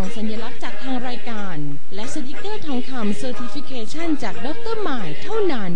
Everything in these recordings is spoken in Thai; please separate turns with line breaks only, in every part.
องสัญลักษณ์จากทางรายการ และสติกเกอร์ทองคำเซอร์ติฟิเคชันจากดรหมายเท่านั้น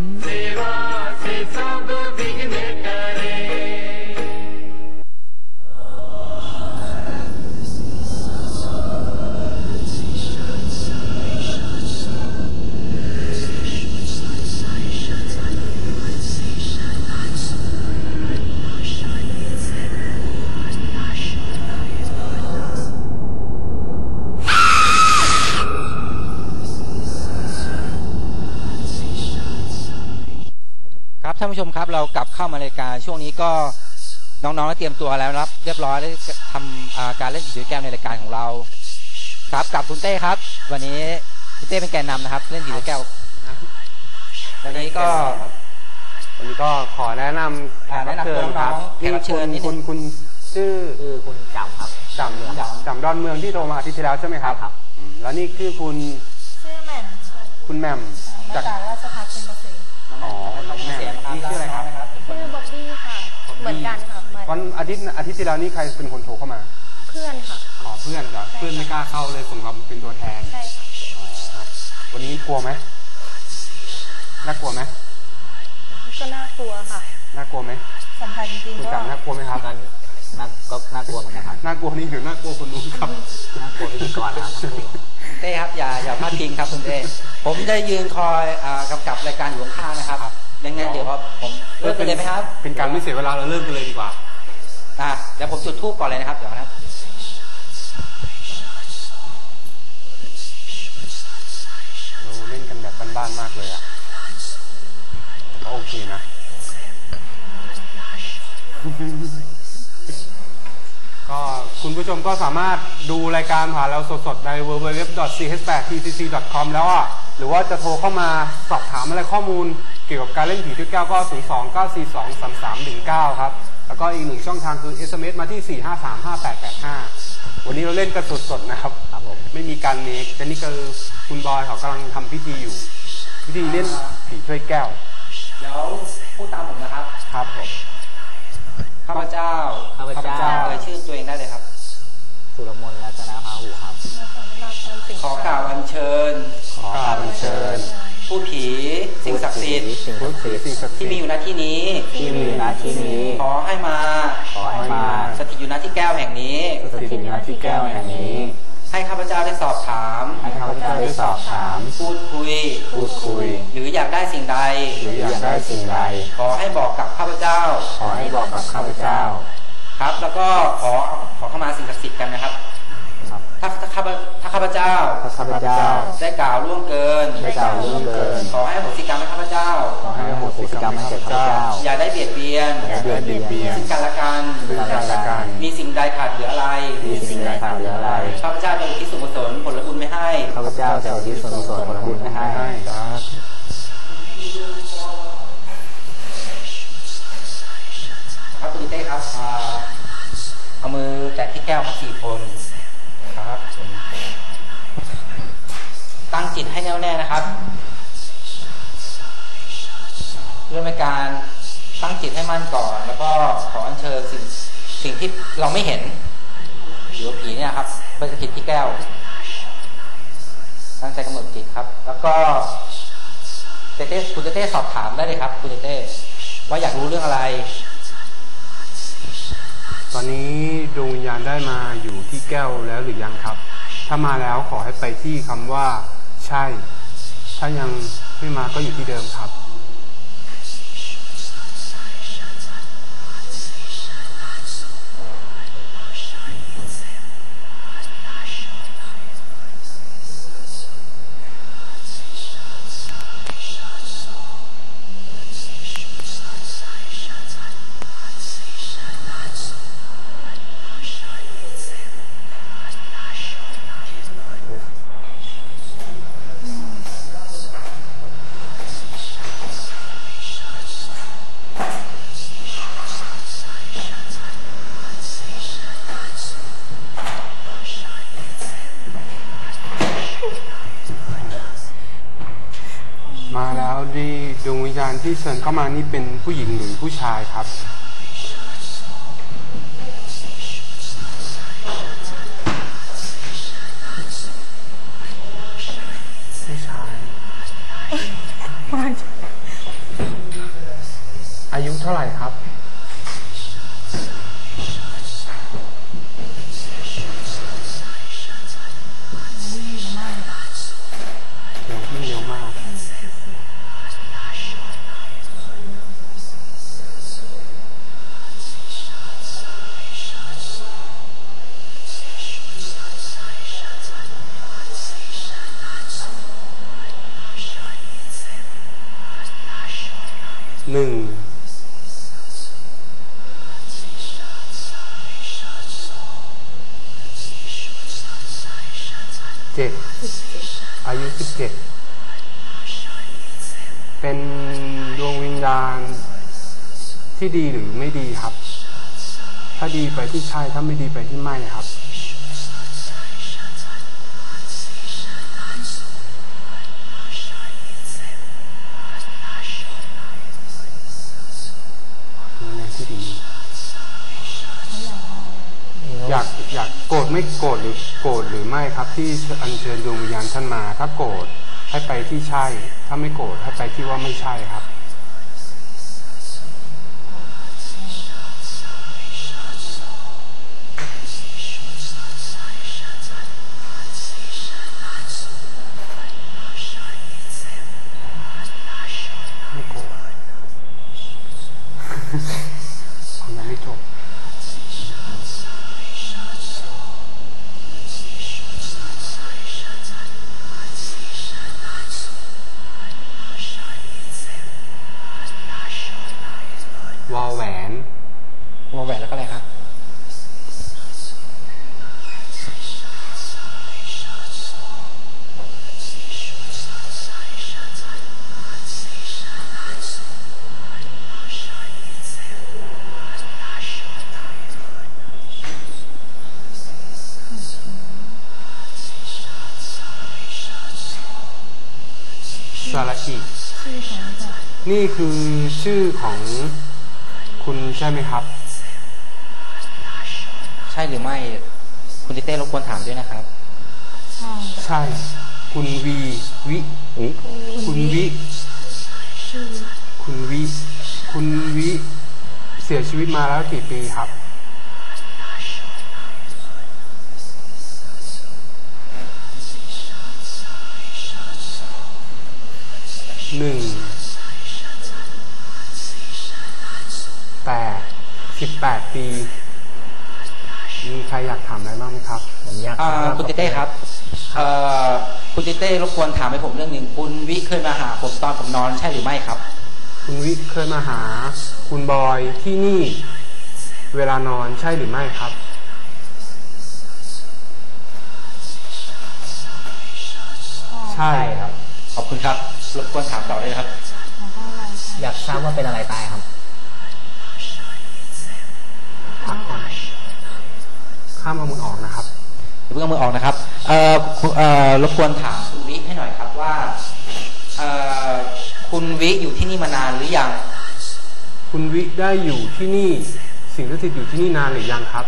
ผู้ชมครับ เรากลับเข้ามารายการช่วงนี้ก็น้องๆได้เตรียมตัวแล้วนะครับ เรียบร้อยได้ทำอ่าการเล่นผีด้วยแก้วในรายการของเรา ครับกับคุณเต้ครับ วันนี้คุณเต้เป็นแกนนำนะครับ เล่นผีด้วยแก้ววันนี้ก็
วันนี้ก็ขอแนะนำแขกรับเชิญครับ
แนะนำตัวน้องๆแขกรับเชิญนิดนึง
คุณคุณชื่อ
คือคุณจำครับ
จำจำดอนเมืองที่โทรมาอาทิตย์ที่แล้วใช่ไหมครับ
ครับ
อืมแล้วนี่คือคุณ
ชื่อแหม่มค่ะ
คุณแหม่ม
มา
จาก
จากราชภัฏเป็นเกษตร
อ๋อน้องแหม่ม นี่ชื่ออะไรครับ
ชื่อบ๊อบบี้ค่ะ เหมือนกันค่ะมา
วันอาทิตย์อาทิตย์ที่แล้วนี่ใครเป็นคนโทรเข้ามา
เพื่อนค่ะ
อ๋อเพื่อนเหรอเพื่อนไม่กล้าเข้าเลยส่งเราเป็นตัวแทน
ใช่ค่ะ
วันนี้กลัวไหมน่ากลัวไหม
ก็น่ากลัวค่ะ
น่ากลัวไหม
สัมผัสจริง
คุณ
ๆก็
จำน่ากลัวไหมครับ
นั้นน่าก็น่ากลัวเหมือนกันครับ
น่ากลัวนี่หรือน่ากลัวคนนู้นครับ
น่ากลัวพิธีกรนะครับทั้งคู่
เต้ครับอย่าอย่าพลาดพิงครับคุณเต้ผมได้ยืนคอยอ่ากำกับรายการอยู่ข้างๆนะครับ ดังนั้นเดี๋ยวผมเริ่มกันเลยไหมครับ
เป็นการไม่เสียเวลาเราเริ่มกันเลยดีกว่า
อะเดี๋ยวผมจุดทูบก่อนเลยนะครับ เดี๋ยวนะครับ
เราเล่นกันแบบบ้านๆมากเลยอะก็โอเคนะก็คุณผู้ชมก็สามารถดูรายการผ่านเราสดๆ ใน www.ch8tcc.com แล้วอะ หรือว่าจะโทรเข้ามาสอบถามอะไรข้อมูล เกี่ยวกับการเล่นผีทุกแก้วก็ 029423319 ครับ แล้วก็อีกหนึ่งช่องทางคือ SMS มาที่ 4535885 วันนี้เราเล่นกันสดๆนะครับ
ครับผม
ไม่มีการเมคแต่นี่คือคุณบอยเขากำลังทำพิธีอยู่ พิธีเล่นผีถ้วยแก้ว
เดี๋ยวพูดตามผมนะครับ
ครับผม
ข้าพเจ้า
ข้าพเจ้า
เอ่ยชื่อตัวเองได้เลยครับ
สุรมนต์รัตนพาหูครับ
ขอกล่าวอัญเชิญ
ขอกราบอัญเชิญ
ผู้ผีสิ่งศักดิ์สิทธิ์
สิ่งศั
พุท
ก
ธ
ดิ์สิทธิ์
สิ่งศักดิ์สิ
ที่
ท
มีอ
ธิ์
ยู่ณที่นี้
ที่มีอยู่ณที่นี้
ขอให้มา
ขอให้มา
สถิตอยู่ณที่แก้วแห่งนี้
สถิตอยู่ณที่แก้วแห่งนี้
ให้ข้าพเจ้าได้สอบถา
อโหสิกรรมให้แก่ข้าพเจ้า
อย่าได้เบียดเบียน
อย่าได้เบียดเบียน
ซึ่งกันและกัน
ซึ่งกันและกัน
มีสิ่งใดขาดเหลืออะไร
มีสิ่งใดขาดเหลืออะไร
ข้าพเจ้าจะอุทิศส่วนกุศลผลบุญไม่ให้
ข้าพเจ้าจะอุทิศส่วนกุศลผลบุญให้
ให้
ครับคุณดิเต้ครับอ่าเอามือแตะที่แก้วทั้งสี่คนครับผมตั้งจิตให้แน่วแน่นะครับ เรื่องในการตั้งจิตให้มั่นก่อน แล้วก็ขออัญเชิญสิ่งสิ่งที่เราไม่เห็นหรือผีเนี่ยครับไปสถิตที่แก้ว ตั้งใจกำหนดจิตครับ แล้วก็เต้เต้คุณเต้เต้สอบถามได้เลยครับ คุณเต้เต้ว่าอยากรู้เรื่องอะไร
ตอนนี้ดวงวิญญาณได้มาอยู่ที่แก้วแล้วหรือยังครับ ถ้ามาแล้วขอให้ไปที่คำว่า ใช่ ถ้ายังไม่มาก็อยู่ที่เดิมครับ ที่เชิญเข้ามานี่เป็นผู้หญิงหรือผู้ชายครับ
ผู้
ชายอายุเท่าไหร่ครับ นึ่งเจ็ดอายุสิบเจ็ดเป็นดวงวิญญาณที่ดีหรือไม่ดีครับ ถ้าดีไปที่ใช่ถ้าไม่ดีไปที่ไม่ครับ วิญญาณที่ดี อยากอยากโกรธ ไม่โกรธหรือโกรธหรือไม่ครับ ที่อัญเชิญดวงวิญญาณท่านมา ถ้าโกรธให้ไปที่ใช่ ถ้าไม่โกรธให้ไปที่ว่าไม่ใช่ครับไม่โกรธ เอายังไม่จบ วอลแหวน
วงแหวนแล้วก็อะไรครับ
สระอีนี่คือชื่อของคุณใช่ไหมครับ
ใช่หรือไม่ คุณติเต้รบกวนถามด้วยนะครับ
ใช่ คุณวีวิ
วิ
คุณวิคุณวิ คุณวิ เสียชีวิตมาแล้วกี่ปีครับ หนึ่งแปดสิบแปดปี มีใครอยากถามอะไรบ้างไหมครับ
ผมอยาก
อ่า
ทราบ
คุณติเต้ครับเอ่อคุณติเต้รบกวนถามให้ผมเรื่องหนึ่งคุณวิเคยมาหาผมตอนผมนอนใช่หรือไม่ครับ
คุณวิเคยมาหา คุณบอยที่นี่ เวลานอนใช่หรือไม่ครับ ใช่
ใช่ครับ
ขอบคุณครับ รบกวนถามต่อเลยครับ
อยากทราบว่าเป็นอะไรตายครับ
พักก่อนข้ามเอามือออกนะครับ
เพิ่งเอามือออกนะครับเอ่อคุณเอ่อรบกวนถามคุณวิให้หน่อยครับว่าเอ่อคุณวิอยู่ที่นี่มานานหรือยัง
คุณวิได้อยู่ที่นี่ สิ่งศักดิ์สิทธิ์อยู่ที่นี่นานหรือยังครับ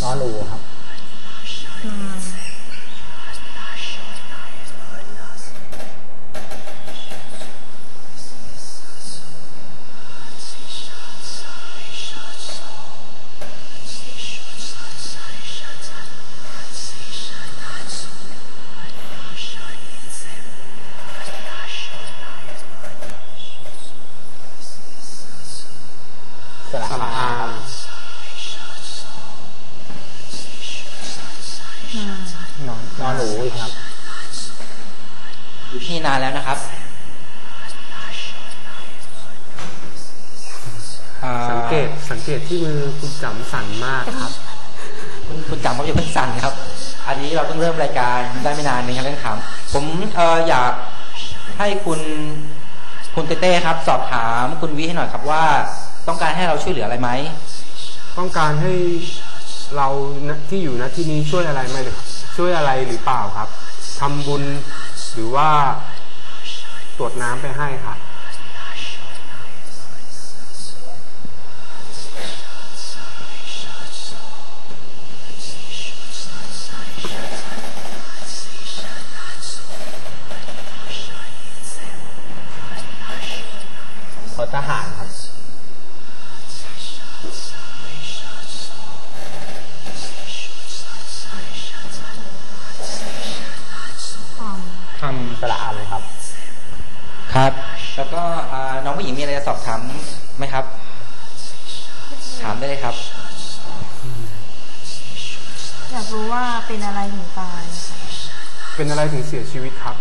นอนรูครับ สระ
สระ
อา
อา
นอนนอนหนูอีกครับ
อยู่ที่นี่นานแล้วนะครับอ่า
สังเกตสังเกตที่มือคุณจำสั่นมากครับ
คุณคุณจำเขาจะเพิ่งสั่นครับ อันนี้เราเพิ่งเริ่มรายการได้ไม่นานนี้ครับเรื่องถามผมเอ่ออยากให้คุณคุณเต้เต้ครับ สอบถามคุณวิให้หน่อยครับว่า ต้องการให้เราช่วยเหลืออะไรไหม
ต้องการให้เราณที่อยู่ณที่นี้ช่วยอะไรไหมหรือ ช่วยอะไรหรือเปล่าครับทำบุญหรือว่าตรวจน้ำไปให้ค่ะ
ขอทหารครับ
ทำ
สระอาเลยครับ
ครับ แล้วก็อ่าน้องผู้หญิงมีอะไรจะสอบถามไหมครับ
ม
ถามได้เลยครับ
อยากรู้ว่าเป็นอะไรถึงตายค่ะ
เป็นอะไรถึงเสียชีวิตครับ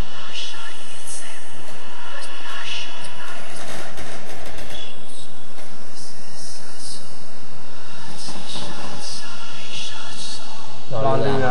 รอเรือ